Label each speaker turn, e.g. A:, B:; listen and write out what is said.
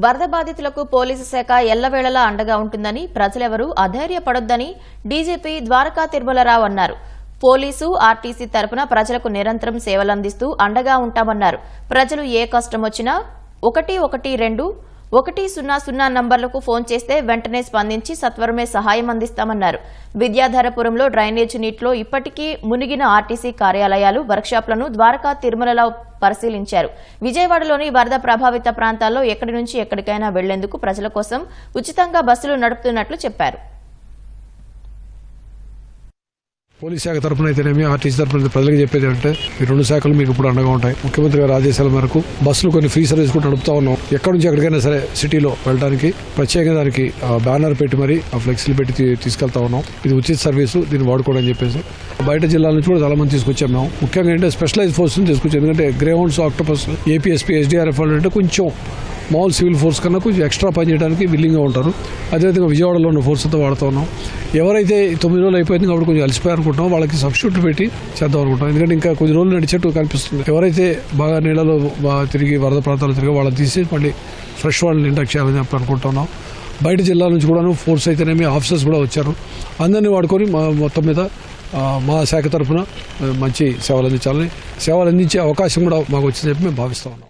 A: వరద బాధితులకు పోలీసు శాఖ ఎల్లవేళలా అండగా ఉంటుందని ప్రజలెవరూ అధైర్యపడొద్దని డీజీపీ ద్వారకా తిరుమలరావు అన్నారు. పోలీసు ఆర్టీసీ తరపున ప్రజలకు నిరంతరం సేవలందిస్తూ అండగా ఉంటామన్నారు. ప్రజలు ఏ కష్టం వచ్చినా ఒకటి ఒకటి రెండు ఒకటి సున్నా సున్నా నంబర్లకు ఫోన్ చేస్తే వెంటనే స్పందించి సత్వరమే సహాయం అందిస్తామన్నారు. విద్యాధరపురంలో డ్రైనేజ్ నీటిలో ఇప్పటికీ మునిగిన ఆర్టీసీ కార్యాలయాలు వర్క్షాప్లను ద్వారకా తిరుమలలో పరిశీలించారు. విజయవాడలోని వరద ప్రభావిత ప్రాంతాల్లో ఎక్కడి నుంచి ఎక్కడికైనా వెళ్ళేందుకు ప్రజల కోసం ఉచితంగా బస్సులు నడుపుతున్నట్లు చెప్పారు.
B: పోలీస్ శాఖ తరపున అయితేనేమి ఆర్టీసీ తరపున ప్రజలకు చెప్పేది అంటే ఈ రెండు శాఖలు మీకు ఇప్పుడు అండగా ఉంటాయి. ముఖ్యమంత్రి గారి ఆదేశాల మేరకు బస్సులు కొన్ని ఫ్రీ సర్వీస్ కూడా నడుపుతా ఉన్నాం. ఎక్కడి నుంచి ఎక్కడికైనా సరే సిటీలో వెళ్ళడానికి ప్రత్యేకంగా దానికి బ్యానర్ పెట్టి మరి ఆ ఫ్లెక్సీలు పెట్టి తీసుకెళ్తా ఉన్నాం. ఇది ఉచిత సర్వీసు దీన్ని వాడుకోవడం చెప్పేసి. బయట జిల్లాల నుంచి కూడా చాలా మంది తీసుకొచ్చాం మేము. ముఖ్యంగా ఏంటంటే స్పెషలైజ్ ఫోర్స్ తీసుకొచ్చాం. ఎందుకంటే గ్రేహౌండ్స్ ఆక్టోపస్ ఏపీఎస్పీ ఎస్డీఆర్ఎఫ్ అంటే కొంచెం మామూలు సివిల్ ఫోర్స్ కన్నా కొంచెం ఎక్స్ట్రా పని చేయడానికి విల్లింగ్గా ఉంటారు. అదేవిధంగా విజయవాడలో ఉన్న ఫోర్స్ అంతా వాడుతూ ఉన్నాం. ఎవరైతే తొమ్మిది రోజులు అయిపోయింది కాబట్టి కొంచెం అలసిపోయి అనుకుంటున్నాం వాళ్ళకి సబ్స్టిట్యూట్ పెట్టి చేద్దాం అనుకుంటాం ఎందుకంటే ఇంకా కొద్ది రోజులు నడిచేట్టు కనిపిస్తుంది. ఎవరైతే బాగా నీళ్ళలో బాగా తిరిగి వరద ప్రాంతాలు తిరిగి వాళ్ళని తీసి మళ్ళీ ఫ్రెష్ వాళ్ళని ఇంటాక్ట్ చేయాలని చెప్పి అనుకుంటున్నాం. బయట జిల్లాల నుంచి కూడాను ఫోర్స్ అయితేనేమి ఆఫీసర్స్ కూడా వచ్చారు. అందరినీ వాడుకొని మా మొత్తం మీద మా శాఖ తరఫున మంచి సేవలు అందించాలని సేవలు అందించే అవకాశం కూడా మాకు వచ్చిందని చెప్పి మేము భావిస్తూ ఉన్నాం.